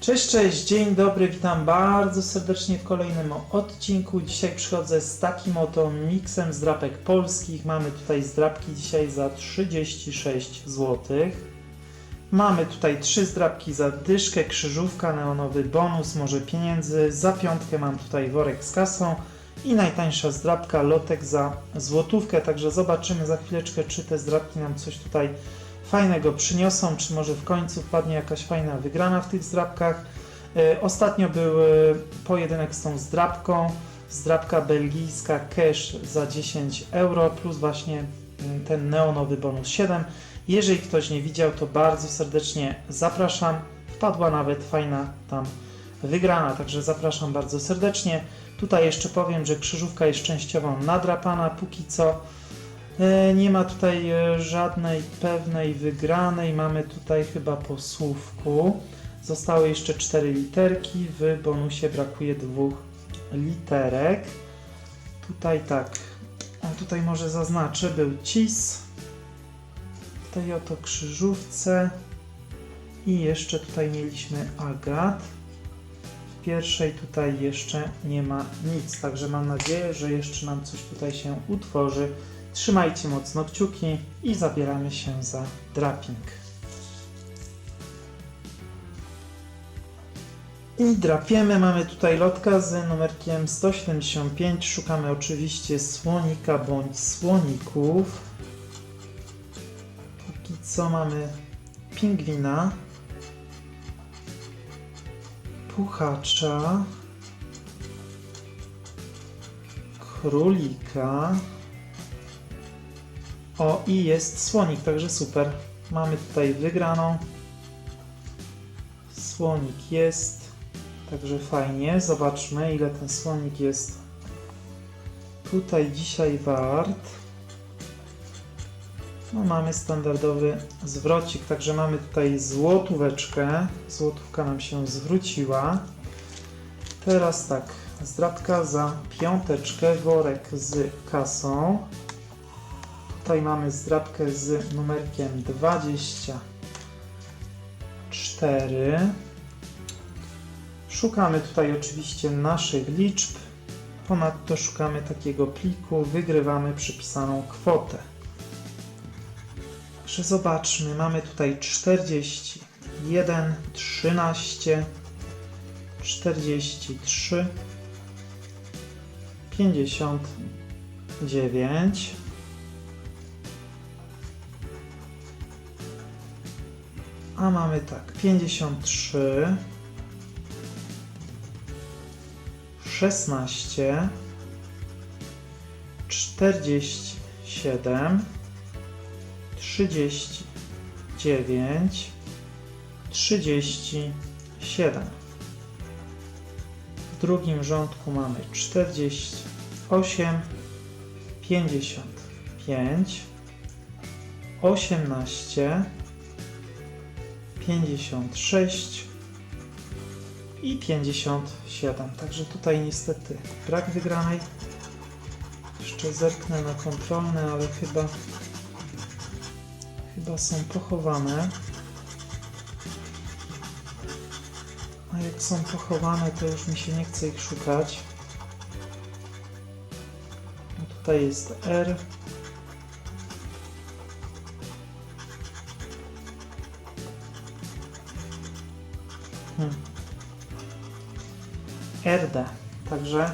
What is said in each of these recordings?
Cześć, cześć, dzień dobry, witam bardzo serdecznie w kolejnym odcinku. Dzisiaj przychodzę z takim oto miksem zdrapek polskich. Mamy tutaj zdrapki dzisiaj za 36 zł. Mamy tutaj trzy zdrapki za dyszkę, krzyżówka, neonowy bonus, może pieniędzy. Za piątkę mam tutaj worek z kasą i najtańsza zdrapka, lotek za złotówkę. Także zobaczymy za chwileczkę, czy te zdrapki nam coś tutaj fajnego przyniosą, czy może w końcu wpadnie jakaś fajna wygrana w tych zdrapkach. E, Ostatnio był e, pojedynek z tą zdrapką, zdrapka belgijska cash za 10 euro plus właśnie mm, ten neonowy bonus 7. Jeżeli ktoś nie widział, to bardzo serdecznie zapraszam. Wpadła nawet fajna tam wygrana, także zapraszam bardzo serdecznie. Tutaj jeszcze powiem, że krzyżówka jest częściowo nadrapana póki co. E, Nie ma tutaj e, żadnej pewnej wygranej. Mamy tutaj chyba po słówku. Zostały jeszcze cztery literki. W bonusie brakuje dwóch literek. Tutaj tak. O, tutaj może zaznaczę. Był cis. W tej oto krzyżówce. I jeszcze tutaj mieliśmy agat. W pierwszej tutaj jeszcze nie ma nic. Także mam nadzieję, że jeszcze nam coś tutaj się utworzy. Trzymajcie mocno kciuki i zabieramy się za draping. I drapiemy. Mamy tutaj lotka z numerkiem 175. Szukamy oczywiście słonika bądź słoników. Póki co mamy pingwina, puchacza, królika. O, i jest słonik, także super. Mamy tutaj wygraną. Słonik jest, także fajnie. Zobaczmy, ile ten słonik jest tutaj dzisiaj wart. No, mamy standardowy zwrocik, także mamy tutaj złotóweczkę. Złotówka nam się zwróciła. Teraz tak, zdrabka za piąteczkę, worek z kasą. Tutaj mamy zdrabkę z numerkiem 24. Szukamy tutaj oczywiście naszych liczb. Ponadto szukamy takiego pliku, wygrywamy przypisaną kwotę. Także zobaczmy, mamy tutaj 40, 1, 13, 43, 59. A mamy tak, 53, 16, 47, 39, 37. W drugim rządku mamy 48, 55, 18, 56 i 57. Także tutaj niestety brak wygranej. Jeszcze zerknę na kontrolne, ale chyba chyba są pochowane. A jak są pochowane, to już mi się nie chce ich szukać. No tutaj jest R. Hmm. RD. Także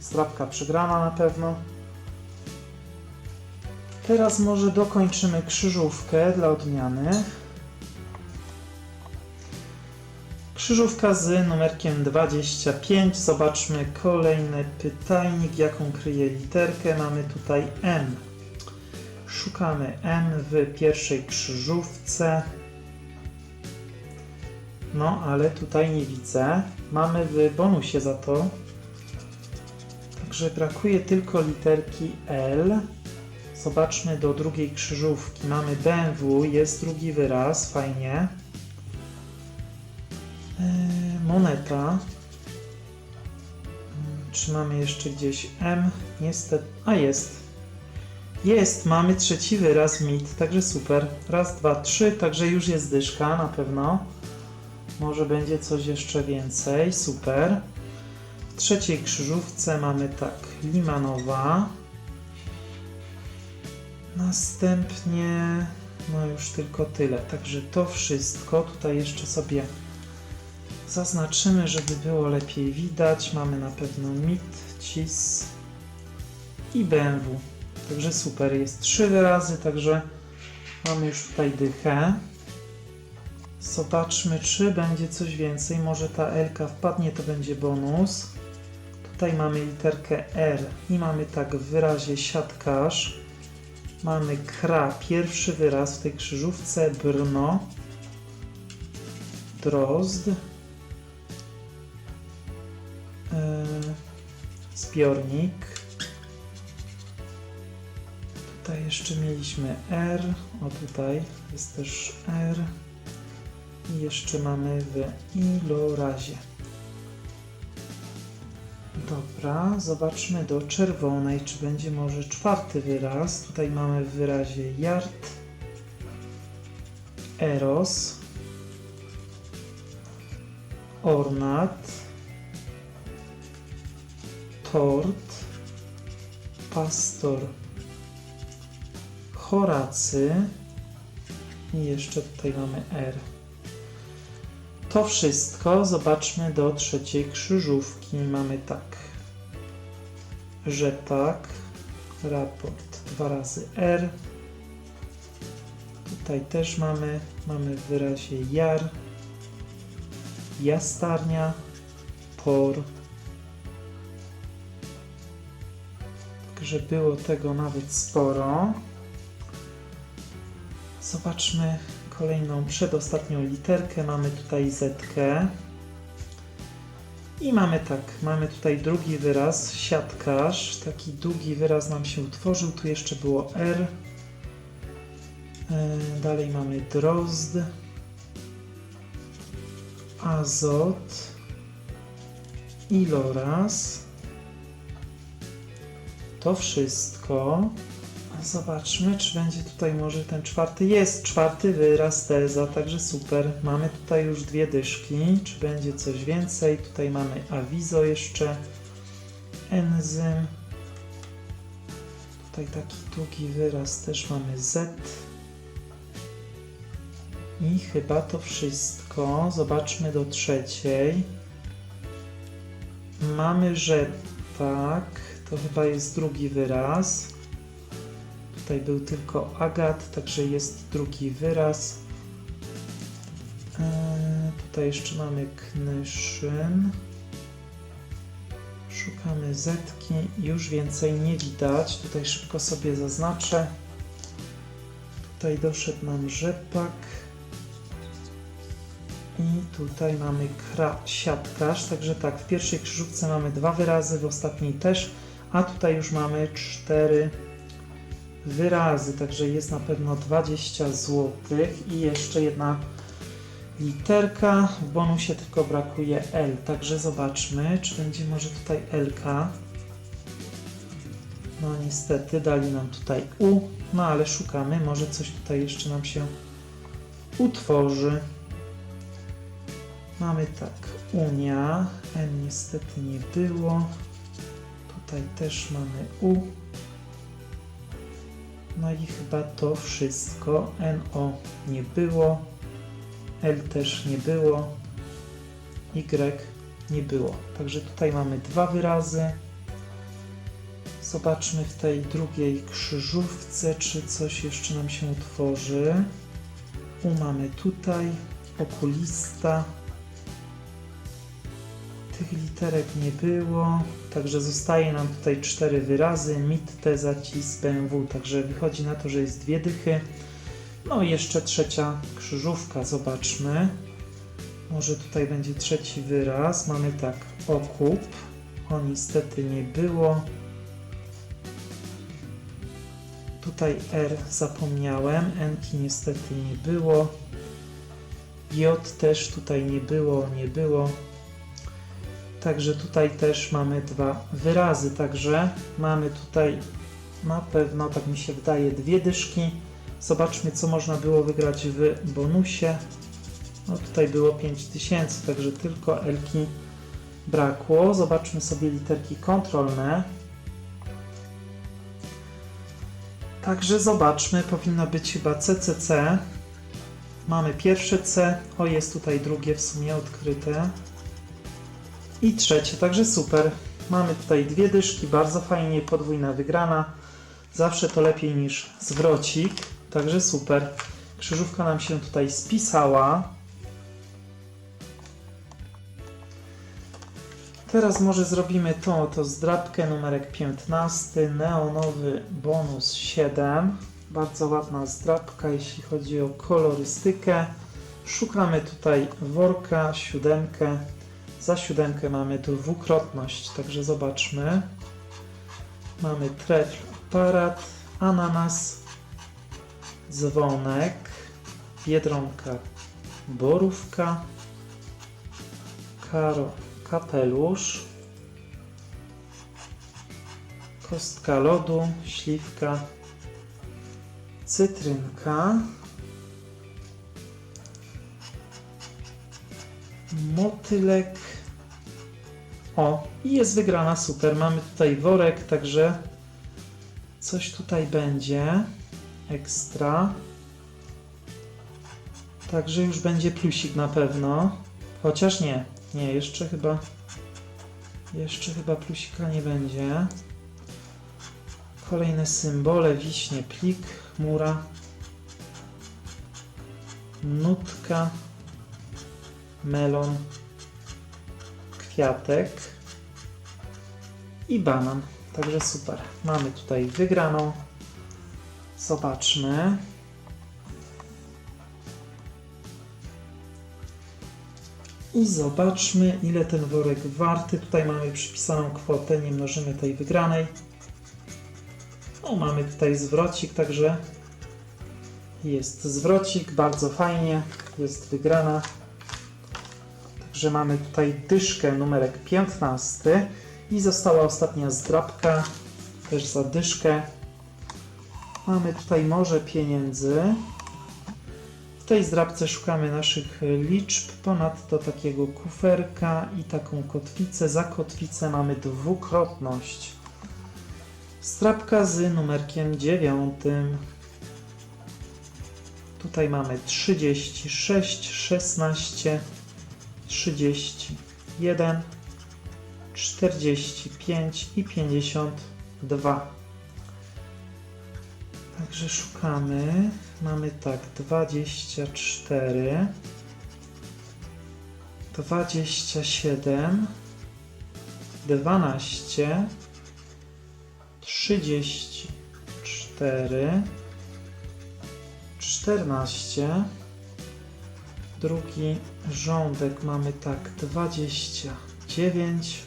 zdrabka przegrana na pewno. Teraz może dokończymy krzyżówkę dla odmiany. Krzyżówka z numerkiem 25. Zobaczmy kolejny pytajnik, jaką kryje literkę. Mamy tutaj M. Szukamy M w pierwszej krzyżówce. No, ale tutaj nie widzę. Mamy w bonusie za to. Także brakuje tylko literki L. Zobaczmy do drugiej krzyżówki. Mamy BMW, jest drugi wyraz, fajnie. Eee, moneta. Hmm, Czy mamy jeszcze gdzieś M? Niestety. A jest. Jest, mamy trzeci wyraz mit, także super. Raz, dwa, trzy, także już jest dyszka na pewno. Może będzie coś jeszcze więcej. Super. W trzeciej krzyżówce mamy tak, limanowa. Następnie, no już tylko tyle. Także to wszystko. Tutaj jeszcze sobie zaznaczymy, żeby było lepiej widać. Mamy na pewno MIT, CIS i BMW. Także super. Jest trzy wyrazy, także mamy już tutaj dychę. Zobaczmy, czy będzie coś więcej. Może ta L wpadnie, to będzie bonus. Tutaj mamy literkę R i mamy tak w wyrazie siatkarz. Mamy kra, pierwszy wyraz w tej krzyżówce, brno, drozd, yy, zbiornik. Tutaj jeszcze mieliśmy R, o tutaj jest też R. I jeszcze mamy w ilorazie. Dobra, zobaczmy do czerwonej, czy będzie może czwarty wyraz. Tutaj mamy w wyrazie yard, eros, ornat, tort, pastor, Horacy i jeszcze tutaj mamy R. To wszystko zobaczmy do trzeciej krzyżówki. Mamy tak. Rzepak, raport dwa razy R. Tutaj też mamy, mamy w wyrazie jar, jastarnia, por. Także było tego nawet sporo. Zobaczmy kolejną, przedostatnią literkę. Mamy tutaj Z. I mamy tak, mamy tutaj drugi wyraz, siatkarz. Taki długi wyraz nam się utworzył. Tu jeszcze było R. Yy, Dalej mamy drozd, azot, iloraz. To wszystko. Zobaczmy, czy będzie tutaj może ten czwarty. Jest czwarty wyraz teza, także super. Mamy tutaj już dwie dyszki. Czy będzie coś więcej? Tutaj mamy awizo jeszcze. Enzym. Tutaj taki długi wyraz też mamy Z. I chyba to wszystko. Zobaczmy do trzeciej. Mamy, że tak. To chyba jest drugi wyraz. Tutaj był tylko agat, także jest drugi wyraz. Eee, tutaj jeszcze mamy knyszyn. Szukamy zetki. Już więcej nie widać. Tutaj szybko sobie zaznaczę. Tutaj doszedł nam rzepak. I tutaj mamy kra siatkarz. Także tak, w pierwszej krzyżówce mamy dwa wyrazy, w ostatniej też. A tutaj już mamy cztery wyrazy, także jest na pewno 20 zł i jeszcze jedna literka. W bonusie tylko brakuje L, także zobaczmy, czy będzie może tutaj L. -ka. No niestety dali nam tutaj U, no ale szukamy, może coś tutaj jeszcze nam się utworzy. Mamy tak, Unia, N niestety nie było. Tutaj też mamy U. No i chyba to wszystko. NO nie było. L też nie było. Y nie było. Także tutaj mamy dwa wyrazy. Zobaczmy w tej drugiej krzyżówce, czy coś jeszcze nam się utworzy. U mamy tutaj, okulista. Tych literek nie było, także zostaje nam tutaj cztery wyrazy, mit, teza, cis, BMW, także wychodzi na to, że jest dwie dychy. No i jeszcze trzecia krzyżówka, zobaczmy. Może tutaj będzie trzeci wyraz, mamy tak, okup, o niestety nie było. Tutaj R zapomniałem, N-ki niestety nie było. J też tutaj nie było, nie było. Także tutaj też mamy dwa wyrazy, także mamy tutaj na pewno, tak mi się wydaje, dwie dyszki. Zobaczmy, co można było wygrać w bonusie. No tutaj było 5000, także tylko Elki brakło. Zobaczmy sobie literki kontrolne. Także zobaczmy, powinno być chyba CCC. Mamy pierwsze C, o jest tutaj drugie w sumie odkryte. I trzecie, także super. Mamy tutaj dwie dyszki, bardzo fajnie, podwójna wygrana. Zawsze to lepiej niż zwrocik, także super. Krzyżówka nam się tutaj spisała. Teraz może zrobimy tą oto zdrabkę numerek 15, neonowy bonus 7. Bardzo ładna zdrabka, jeśli chodzi o kolorystykę. Szukamy tutaj worka, siódemkę. Za siódemkę mamy dwukrotność, także zobaczmy. Mamy trefl, aparat, ananas, dzwonek, biedronka, borówka, karo, kapelusz, kostka lodu, śliwka, cytrynka, motylek. O, i jest wygrana, super. Mamy tutaj worek, także coś tutaj będzie ekstra. Także już będzie plusik na pewno. Chociaż nie, nie, jeszcze chyba jeszcze chyba plusika nie będzie. Kolejne symbole, wiśnie, plik, chmura, nutka, melon, kwiatek i banan. Także super. Mamy tutaj wygraną. Zobaczmy. I zobaczmy, ile ten worek warty. Tutaj mamy przypisaną kwotę, nie mnożymy tej wygranej. O, mamy tutaj zwrocik, także jest zwrocik, bardzo fajnie, jest wygrana. Także mamy tutaj dyszkę numerek 15 i została ostatnia zdrabka, też za dyszkę. Mamy tutaj morze pieniędzy. W tej zdrabce szukamy naszych liczb, ponadto takiego kuferka i taką kotwicę. Za kotwicę mamy dwukrotność. Zdrabka z numerkiem 9. Tutaj mamy 36, 16, 31, 45 i 52. Także szukamy. Mamy tak 24, 27, 12, 34, 14. Drugi rządek mamy tak 29,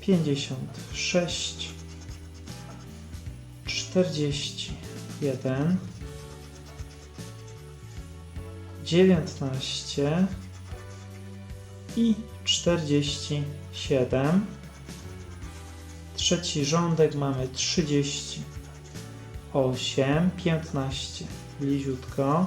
56, 41, 19 i 47. Trzeci rządek mamy 38, 15 bliziutko,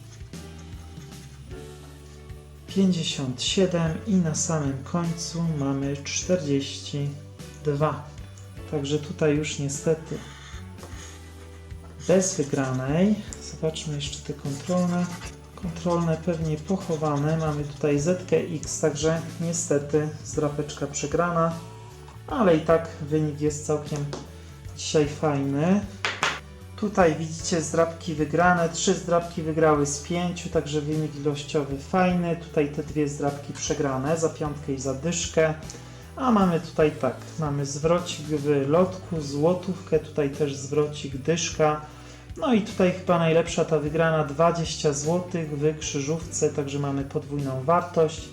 57 i na samym końcu mamy 42. Także tutaj już niestety bez wygranej. Zobaczmy jeszcze te kontrolne. Kontrolne pewnie pochowane. Mamy tutaj ZKX, także niestety zdrapeczka przegrana. Ale i tak wynik jest całkiem dzisiaj fajny. Tutaj widzicie zdrabki wygrane. Trzy zdrabki wygrały z pięciu, także wynik ilościowy fajny. Tutaj te dwie zdrabki przegrane za piątkę i za dyszkę. A mamy tutaj tak, mamy zwrocik w lotku, złotówkę, tutaj też zwrocik, dyszka. No i tutaj chyba najlepsza ta wygrana 20 zł w krzyżówce, także mamy podwójną wartość.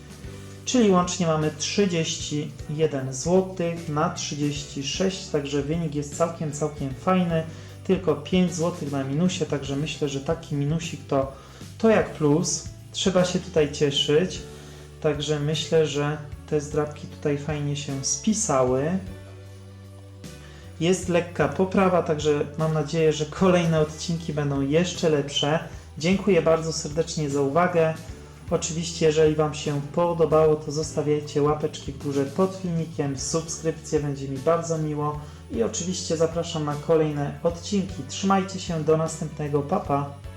czyli łącznie mamy 31 zł na 36, także wynik jest całkiem, całkiem fajny. Tylko 5 zł na minusie, także myślę, że taki minusik to, to jak plus. Trzeba się tutaj cieszyć, także myślę, że te zdrabki tutaj fajnie się spisały. Jest lekka poprawa, także mam nadzieję, że kolejne odcinki będą jeszcze lepsze. Dziękuję bardzo serdecznie za uwagę. Oczywiście, jeżeli Wam się podobało, to zostawiajcie łapeczki w górze pod filmikiem, subskrypcję, będzie mi bardzo miło. I oczywiście zapraszam na kolejne odcinki. Trzymajcie się, do następnego, papa. Pa.